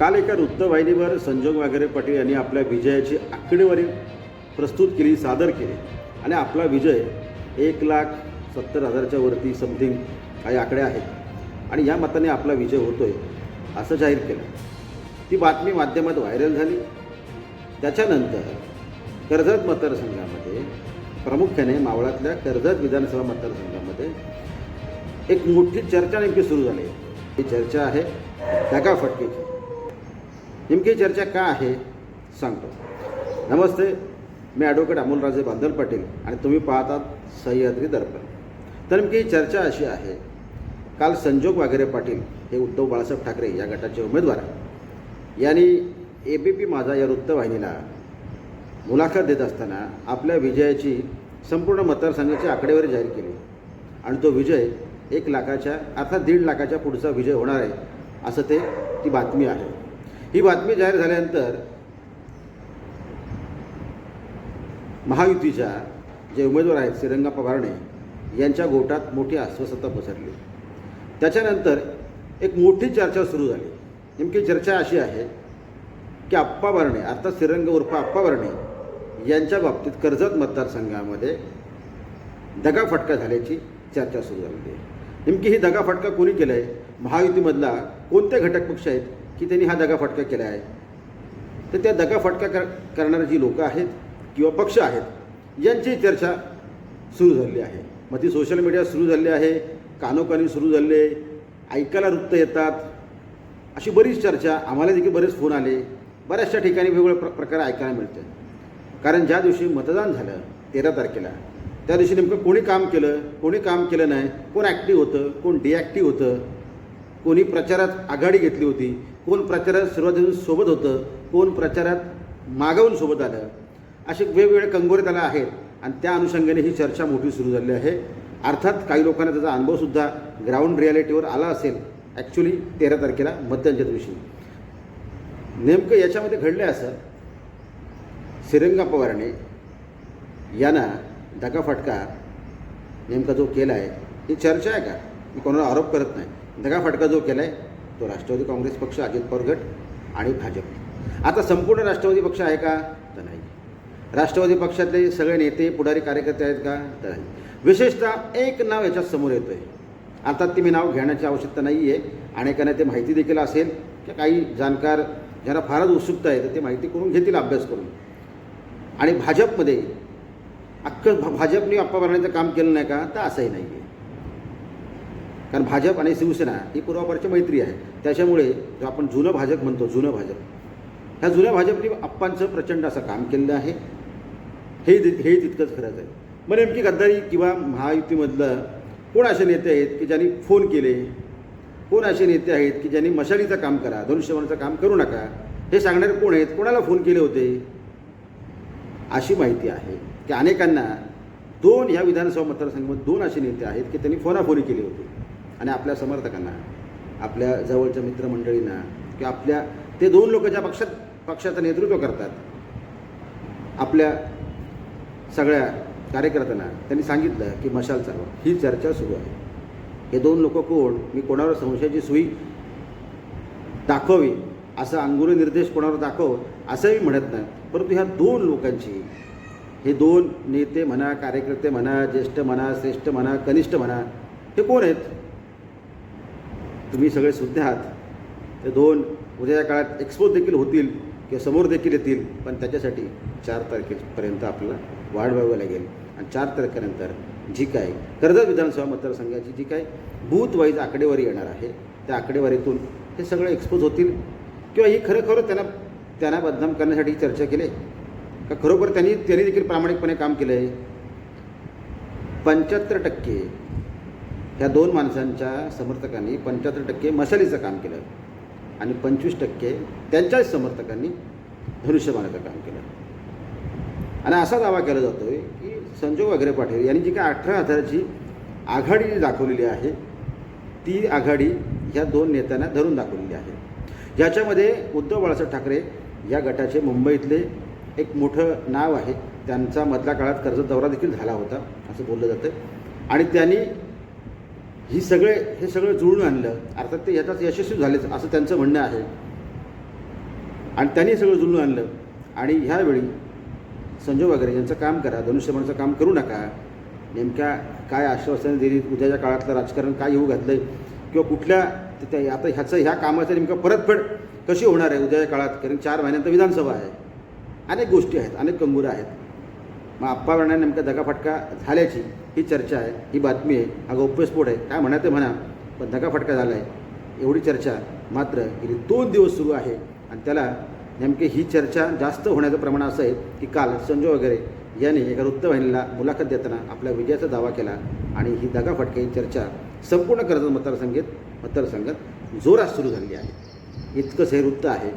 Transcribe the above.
काल एका वृत्तवाहिनीवर संजोग वगैरे पाटील यांनी आपल्या विजयाची आकडेवारी प्रस्तुत केली सादर केली. आणि आपला विजय एक लाख सत्तर हजारच्या वरती समथिंग काही आकडे आहेत. आणि या मताने आपला विजय होतो आहे असं जाहीर केलं. ती बातमी माध्यमात व्हायरल झाली. त्याच्यानंतर कर्जत मतदारसंघामध्ये प्रामुख्याने मावळातल्या कर्जत विधानसभा मतदारसंघामध्ये एक मोठी चर्चा नेमकी सुरू झाली. ही चर्चा आहे दगा फटकेची. नेमकी चर्चा का आहे? सांगतो. नमस्ते मी ॲडव्होकेट अमोलराजे बांधल पाटील आणि तुम्ही पाहतात सह्याद्री दर्पण. तर नेमकी चर्चा अशी आहे काल संजोग वाघेरे पाटील हे उद्धव बाळासाहेब ठाकरे या गटाचे उमेदवार यांनी ए बी पी माझा या वृत्तवाहिनीला मुलाखत देत असताना आपल्या विजयाची संपूर्ण मतदारसंघाची आकडेवारी जाहीर केली. आणि तो विजय एक लाखाच्या अर्थात दीड लाखाच्या पुढचा विजय होणार आहे असं ते ती बातमी आहे. ही बातमी जाहीर झाल्यानंतर महायुतीच्या जे उमेदवार आहेत श्रीरंगा पगारणे यांच्या गोटात मोठी अस्वस्थता पसरली. त्याच्यानंतर एक मोठी चर्चा सुरू झाली. नेमकी चर्चा अशी आहे की आप्पा बर्णे अर्थात श्रीरंग उर्फ आप्पा बर्णे यांच्या बाबतीत कर्जत मतदारसंघामध्ये दगाफटका झाल्याची चर्चा सुरू झाली. आहे नेमकी ही दगाफटका कोणी केलं आहे महायुतीमधला कोणते घटक पक्ष आहेत? की त्यांनी हा दगाफटका केला आहे. तर त्या दगाफटका कर करणारी जी लोकं आहेत किंवा पक्ष आहेत यांची चर्चा सुरू झालेली आहे. मग ती सोशल मीडिया सुरू झाली आहे कानोकानी सुरू झाले ऐकायला वृत्त येतात. अशी बरीच चर्चा आम्हाला देखील बरेच फोन आले. बऱ्याचशा ठिकाणी वेगवेगळ्या प्र प्रकार ऐकायला मिळते कारण ज्या दिवशी मतदान झालं तेरा तारखेला त्या दिवशी नेमकं कोणी काम केलं कोणी काम केलं नाही कोण ॲक्टिव्ह होतं कोण डिॲक्टिव्ह होतं कोणी प्रचारात आघाडी घेतली होती कोण प्रचारात सुरुवातीपासून सोबत होतं कोण प्रचारात मागवून सोबत आलं असे वेगवेगळे कंगोरे त्याला आहेत. आणि त्या अनुषंगाने ही चर्चा मोठी सुरू झाली आहे. अर्थात काही लोकांना त्याचा अनुभवसुद्धा ग्राउंड रियालिटीवर आला असेल. ॲक्च्युली तेरा तारखेला मतदानच्या दिवशी. नेमकं याच्यामध्ये घडलं असं श्रीरंगा पवारने यांना धकाफटका नेमका जो केला आहे ही चर्चा आहे का? मी कोणाला आरोप करत नाही. दगाफटका जो केला आहे तो राष्ट्रवादी काँग्रेस पक्ष अजित पवार गट आणि भाजप. आता संपूर्ण राष्ट्रवादी पक्ष आहे का? तर नाही. राष्ट्रवादी पक्षातले सगळे नेते पुढारी कार्यकर्ते आहेत का? तर नाही. विशेषतः एक नाव याच्यात समोर येतं आहे अर्थात ते मी नाव घेण्याची आवश्यकता नाही आहे अनेकांना ते माहिती देखील असेल की काही जाणकार ज्यांना फारच उत्सुकता आहे तर ते माहिती करून घेतील अभ्यास करून. आणि भाजपमध्ये अख्खं भा भाजपने अप्पा भरण्याचं काम केलं नाही का? तर असंही नाही आहे कारण भाजप आणि शिवसेना ही पूर्वापारची मैत्री आहे. त्याच्यामुळे जो आपण जुनं भाजप म्हणतो जुनं भाजप. ह्या जुन्या भाजपने अप्पांचं प्रचंड असं काम केलेलं आहे. हे हे तितकंच खरंच आहे. मग नेमकी गद्दारी किंवा महायुतीमधलं कोण असे नेते आहेत की ज्यांनी फोन केले? कोण असे नेते आहेत की ज्यांनी मशालीचं काम करा धनुष्यवनाचं काम करू नका? हे सांगणारे कोण आहेत? कोणाला फोन केले होते? अशी माहिती आहे की अनेकांना दोन ह्या विधानसभा मतदारसंघामध्ये दोन असे नेते आहेत की त्यांनी फोनाफोनी केली होती. आणि आपल्या समर्थकांना आपल्या जवळच्या मित्रमंडळींना किंवा आपल्या ते दोन लोक ज्या पक्षात पक्षाचं नेतृत्व करतात आपल्या सगळ्या कार्यकर्त्यांना त्यांनी सांगितलं की मशाल चालवा ही चर्चा सुरू आहे. हे दोन लोक कोण? मी कोणावर संशयाची सुई दाखवावी असा अंगुरी निर्देश कोणावर दाखव असंही म्हणत नाही. परंतु ह्या दोन लोकांची हे दोन नेते म्हणा कार्यकर्ते म्हणा ज्येष्ठ म्हणा श्रेष्ठ म्हणा कनिष्ठ म्हणा हे कोण आहेत? तुम्ही सगळे सुद्धा आहात. ते दोन उद्याच्या काळात एक्सपोज देखील होतील किंवा समोर देखील येतील पण त्याच्यासाठी चार तारखेपर्यंत आपल्याला वाढ व्हावं लागेल. आणि चार तारखेनंतर जी काय कर्जत विधानसभा मतदारसंघाची जी काय बूथ वाईज आकडेवारी येणार आहे त्या आकडेवारीतून हे सगळे एक्सपोज होतील? किंवा ही खरं खरं त्यांना त्यांना बदनाम करण्यासाठी चर्चा केली? का खरोखर त्यांनी त्यांनी देखील प्रामाणिकपणे काम केलं आहे पंच्याहत्तर टक्के ह्या दोन माणसांच्या समर्थकांनी पंच्याहत्तर टक्के मशालीचं काम केलं आणि पंचवीस टक्के त्यांच्याच समर्थकांनी धनुष्यबाणाचं काम केलं. आणि असा दावा केला जातो आहे की संजोग वगैरे पाटील यांनी जी काय अठरा हजाराची आघाडी दाखवलेली आहे ती आघाडी ह्या दोन नेत्यांना धरून दाखवलेली आहे. ज्याच्यामध्ये उद्धव बाळासाहेब ठाकरे या गटाचे मुंबईतले एक मोठं नाव आहे. त्यांचा मधल्या काळात कर्ज दौरा देखील झाला होता असं बोललं जातं आणि त्यांनी ही सगळे हे सगळं जुळून आणलं. अर्थात ते याच्यात यशस्वी झालेच असं त्यांचं म्हणणं आहे. आणि त्यांनी सगळं जुळून आणलं. आणि ह्यावेळी संजय वगैरे यांचं काम करा धनुष्यबाणाचं काम करू नका. नेमक्या काय आश्वासनं दिली उद्याच्या काळातलं राजकारण काय येऊ घातलं किंवा कुठल्या त्या आता ह्याचं ह्या कामाचं नेमकं परतफेड कशी होणार आहे उद्याच्या काळात? कारण चार महिन्यानंतर विधानसभा आहे. अनेक गोष्टी आहेत अनेक कंगुरं आहेत. मग आप्पा म्हणा नेमका दगाफटका झाल्याची ही चर्चा आहे ही बातमी आहे हा गौप्यस्फोट आहे. काय म्हणा ते म्हणा पण दगाफटका झाला आहे एवढी चर्चा मात्र गेली दोन दिवस सुरू आहे. आणि त्याला नेमके ही चर्चा जास्त होण्याचं प्रमाण असं आहे की काल संजय वगैरे यांनी एका वृत्तवाहिनीला मुलाखत देताना आपल्या विजयाचा दावा केला आणि ही दगाफटका ही चर्चा संपूर्ण कर्जत मतदारसंघात मतदारसंघात जोरात सुरू झाली आहे. इतकंच हे वृत्त आहे.